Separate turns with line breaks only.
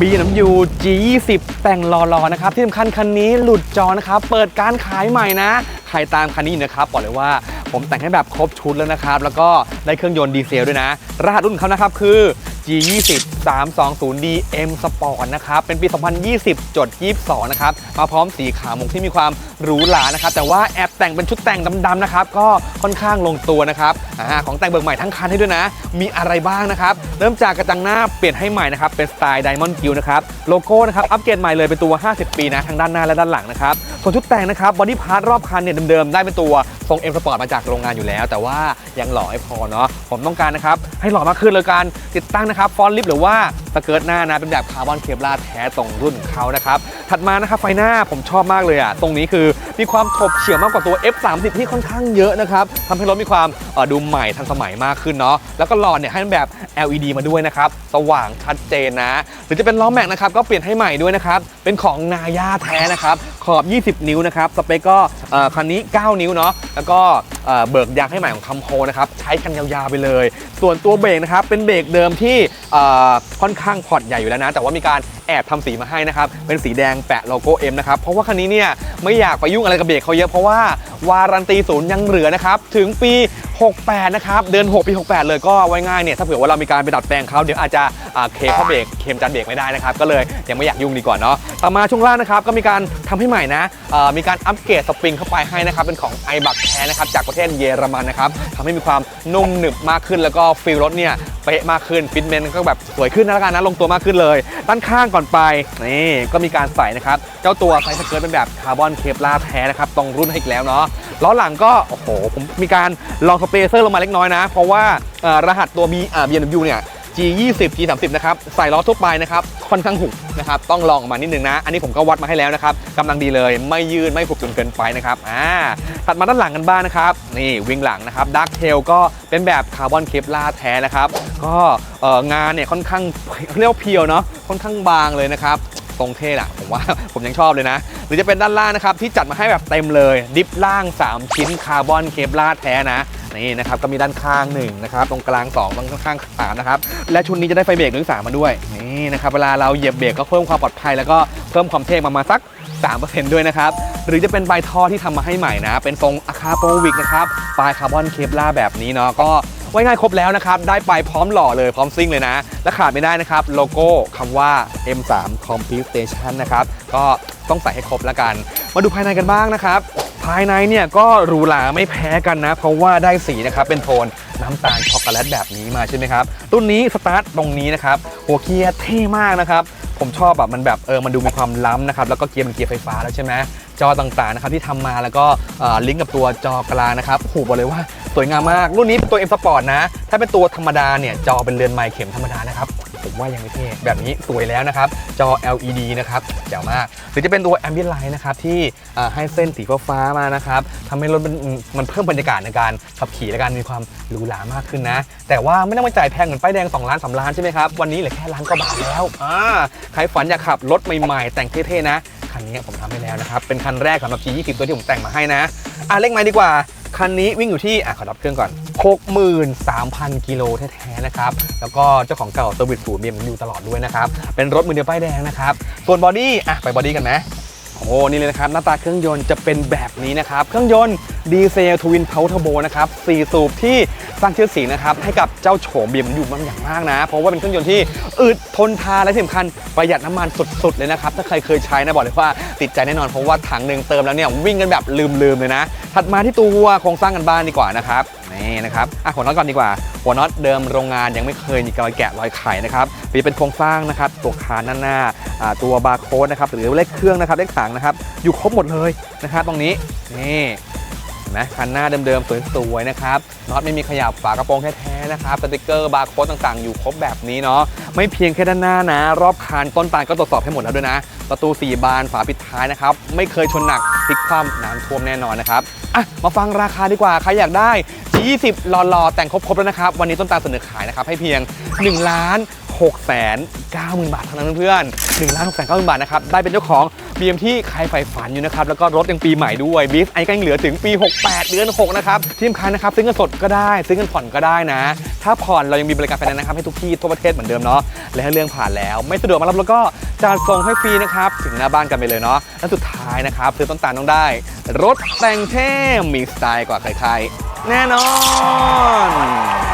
BMW G20 แต่งหล่อๆนะครับ ที่สำคัญคันนี้หลุดจอนะครับ เปิดการขายใหม่นะ ใครตามคันนี้นะครับบอกเลยว่าผมแต่งให้แบบครบชุดแล้วนะครับ แล้วก็ได้เครื่องยนต์ดีเซลด้วยนะ รหัสรุ่นเขานะครับคือ G20 320D M Sport นะครับ เป็นปี 2020 จด 22 นะครับ มาพร้อมสีขาวมุกที่มีความหรูหรานะครับ แต่ว่าแอบแต่งเป็นชุดแต่งดำๆนะครับ ก็ค่อนข้างลงตัวนะครับอของแต่งเบิกใหม่ทั้งคันให้ด้วยนะ มีอะไรบ้างนะครับ เริ่มจากกระจังหน้าเปลี่ยนให้ใหม่นะครับ เป็นสไตล์ Diamond Gill นะครับ โลโก้นะครับ อัปเกรดใหม่เลยเป็นตัว 50 ปีนะ ทั้งด้านหน้าและด้านหลังนะครับ ส่วนชุดแต่งนะครับ บอดี้พาร์ทรอบคันเนี่ยเดิมๆ ได้เป็นตัวทรง M Sport มาจากโรงงานอยู่แล้ว แต่ว่ายังหล่อไม่พอเนาะ ผมต้องการนะครับ ให้หล่อมากขึ้นเลยการติดตั้งนะครับฟอนลิฟต์หรือว่าสเกิร์ตหน้านะเป็นแบบคาร์บอนเคปลาแท้ตรงรุ่นเขานะครับถัดมานะครับไฟหน้าผมชอบมากเลยอะตรงนี้คือมีความถบเฉียวมากกว่าตัว F30 ที่ค่อนข้างเยอะนะครับทำให้รถมีความดูใหม่ทันสมัยมากขึ้นเนาะแล้วก็หลอดเนี่ยให้เป็นแบบ LED มาด้วยนะครับสว่างชัดเจนนะ หรือจะเป็นล้อแม็กนะครับก็เปลี่ยนให้ใหม่ด้วยนะครับเป็นของนาย่าแท้นะครับขอบ 20 นิ้วนะครับสเปคก็คันนี้ 9 นิ้วเนาะแล้วก็เบิกยางให้ใหม่ของคัมโพนะครับใช้กันยาวๆไปเลย ส่วนตัวเบรกนะครับเป็นเบรกเดิมที่ค่อนข้างพอร์ตใหญ่อยู่แล้วนะ แต่ว่ามีการแอบทำสีมาให้นะครับ เป็นสีแดงแปะโลโก้ M นะครับ เพราะว่าคันนี้เนี่ยไม่อยากไปยุ่งอะไรกับเบรกเขาเยอะ เพราะว่าวารันตีศูนย์ยังเหลือนะครับ ถึงปี 68 นะครับ เดือน 6 ปี 68 เลยก็ไว้ง่ายเนี่ย ถ้าเผื่อว่าเรามีการไปดัดแปลงเขาเดี๋ยวอาจจะเคเข้าเบรกเคมจานเบรกไม่ได้นะครับ ก็เลยยังไม่อยากยุ่งดีกว่าเนาะต่อมาช่วงล่างนะครับ ก็มีการทำให้ใหม่นะมีการอัปเกรดสปริงเข้าไปให้นะครับ เป็นของ i b u c แท้นะครับ จากประเทศเยอรมันนะครับทำให้มีความนุ่มหนึบมากขึ้นแล้วก็ฟีลรถเนี่ยเป๊ะมากขึ้นฟิตเมนก็แบบสวยขึ้นนะล้วกันนะลงตัวมากขึ้นเลย ด้านข้างก่อนไปนี่ก็มีการใส่นะครับเจ้าตัวไฟสเกิร์ตเป็นแบบคาร์บอนเคปลาแท้นะครับตรงรุ่นให้อีกแล้วเนาะล้อหลังก็โอ้โหผมมีการลองสเปเซอร์ลงมาเล็กน้อยนะ เพราะว่ารหัสตัว B อ่า BMW เนี่ย G20 G30 นะครับ ใส่ล้อทั่วไปนะครับ ค่อนข้างหุบนะครับ ต้องลองออกมานิดนึงนะ อันนี้ผมก็วัดมาให้แล้วนะครับกำลังดีเลย ไม่ยืดไม่หุบจนเกินไปนะครับ อ่าตัดมาด้านหลังกันบ้างนะครับ นี่วิ่งหลังนะครับดักเทลก็เป็นแบบคาร์บอนเคปลาแท้นะครับ ก็งานเนี่ยค่อนข้างเรียกเพียวเนาะ ค่อนข้างบางเลยนะครับทรงเท่อะผมว่าผมยังชอบเลยนะ หรือจะเป็นด้านล่างนะครับที่จัดมาให้แบบเต็มเลย ดิฟล่าง 3 ชิ้นคาร์บอนเคปลาแท้นะ นี่นะครับก็มีด้านข้าง1นะครับตรงกลาง2ตรงข้าง3นะครับและชุดนี้จะได้ไฟเบรกหนึ่งสามมาด้วยนี่นะครับเวลาเราเหยียบเบรกก็เพิ่มความปลอดภัย แล้วก็เพิ่มความเท่ประมาณสัก 3%ด้วยนะครับหรือจะเป็นใบท่อที่ทำมาให้ใหม่นะ เป็นทรงอะคาโปวิกนะครับปลายคาร์บอนเคปลาแบบนี้เนาะก็ไว้ง่ายครบแล้วนะครับ ได้ไปพร้อมหล่อเลยพร้อมซิ่งเลยนะ และขาดไม่ได้นะครับ โลโก้คำว่า M3 Complete Station นะครับ ก็ต้องใส่ให้ครบแล้วกัน มาดูภายในกันบ้างนะครับ ภายในเนี่ยก็หรูหราไม่แพ้กันนะ เพราะว่าได้สีนะครับเป็นโทนน้ำตาลช็อกโกแลตแบบนี้มาใช่ไหมครับรุ่นนี้สตาร์ทตรงนี้นะครับหัวเกียร์เท่มากนะครับผมชอบแบบมันแบบเออมันดูมีความล้ำนะครับแล้วก็เกียร์เป็นเกียร์ไฟฟ้าแล้วใช่ไหมจอต่างๆนะครับที่ทำมาแล้วก็ลิงก์กับตัวจอกลางนะครับโอ้โหบอกเลยว่าสวยงามมาก รุ่นนี้เป็นตัว M Sport นะ ถ้าเป็นตัวธรรมดาเนี่ยจอเป็นเรือนไมค์เข็มธรรมดานะครับ ว่ายังไม่เท่แบบนี้สวยแล้วนะครับ จอ LED นะครับเจ๋วมาก หรือจะเป็นตัว Ambient Light นะครับ ที่ให้เส้นสีฟ้ามานะครับทำให้รถมันมันเพิ่มบรรยากาศในการขับขี่และการมีความหรูหรามากขึ้นนะ แต่ว่าไม่ต้องมาจ่ายแพงเหมือนป้ายแดง 2 ล้าน 3 ล้านใช่ไหมครับ วันนี้เหลือแค่ล้านกว่าบาทแล้วอ่าใครฝันอยากขับรถใหม่ๆ แต่งเท่ๆนะคันนี้ผมทำให้แล้วนะครับ เป็นคันแรกสำหรับ G20 ตัวที่ผมแต่งมาให้นะ อะเร่งมาดีกว่า คันนี้วิ่งอยู่ที่ อะขอดับเครื่องก่อน 63,000 กิโลแท้ๆนะครับ แล้วก็เจ้าของเก่าเซอร์วิสศูนย์เบียมอยู่ตลอดด้วยนะครับ เป็นรถมือเดียวป้ายแดงนะครับ ส่วนบอดี้อะไปบอดี้กันไหมโอ้โหนี่เลยนะครับหน้าตาเครื่องยนต์จะเป็นแบบนี้นะครับ เครื่องยนต์ดีเซลทวินเพาเทอร์โบนะครับ4สูบที่สร้างชื่อเสียงนะครับให้กับเจ้าโฉมเบียมอยู่มากอย่างมากนะ เพราะว่าเป็นเครื่องยนต์ที่อึดทนทานและสำคัญประหยัดน้ำมันสุด ๆ เลยนะครับ ถ้าใครเคยใช้นะบอกเลยว่าติดใจแน่นอนเพราะว่าถังหนึ่งเติมแล้วเนี่ยวิ่งกันแบบลืมๆเลยนะ ถัดมาที่ตัวโครงสร้างกันบ้านดีกว่านะครับ นี่นะครับอะหัวน็อตก่อนดีกว่า หัวน็อตเดิมโรงงานยังไม่เคยมีการแกะรอยไขนะครับหรือเป็นโครงสร้างนะครับตัวคานด้าหน้าอ่าตัวบาร์โค้ดนะครับหรือเลขเครื่องนะครับเลขถังนะครับอยู่ครบหมดเลยนะครับตรงนี้นี่ห็นไหมคันหน้าเดิมๆ สวยๆ นะครับ น็อตไม่มีขยับฝากระโปรงแท้ๆ นะครับ สติกเกอร์ บาร์โค้ดต่างๆ อยู่ครบแบบนี้เนาะ ไม่เพียงแค่ด้านหน้านะ รอบคานต้นตาลก็ตรวจสอบให้หมดแล้วด้วยนะ ประตู 4 บาน ฝาปิดท้ายนะครับ ไม่เคยชนหนักพลิกคว่ำน้ำท่วมแน่นอนนะครับ อะ มาฟังราคาดีกว่า ใครอยากได้ 20หล่อๆแต่งครบๆแล้วนะครับ วันนี้ต้นตาลเสนอขายนะครับให้เพียง1ล้าน6 9 0 0 0 0บาทเท่านั้นเพื่อน1ล้าน6 9 0 0 0 0บาทนะครับได้เป็นเจ้าของ BM ที่ใครใฝ่ฝันอยู่นะครับแล้วก็รถยังปีใหม่ด้วยบีฟไอ้ก็ยังเหลือถึงปี 68 เดือน 6 นะครับที่สำคัญนะครับซื้อเงินสดก็ได้ ซื้อเงินผ่อนก็ได้นะ ถ้าผ่อนเรายังมีบริการไฟแนนซ์นะครับให้ทุกที่ทั่วประเทศเหมือนเดิมเนาะและถ้าเรื่องผ่านแล้ว ไม่สะดวกมารับแล้วก็จัดส่งให้ฟรีนะครับถึงหน้าบ้านกันไปเลยเนาะและสุดท้ายนะครับซื้อต้นตาลต้องได้ รถแต่งเท่มีสไตล์กว่าใครๆ แน่นอน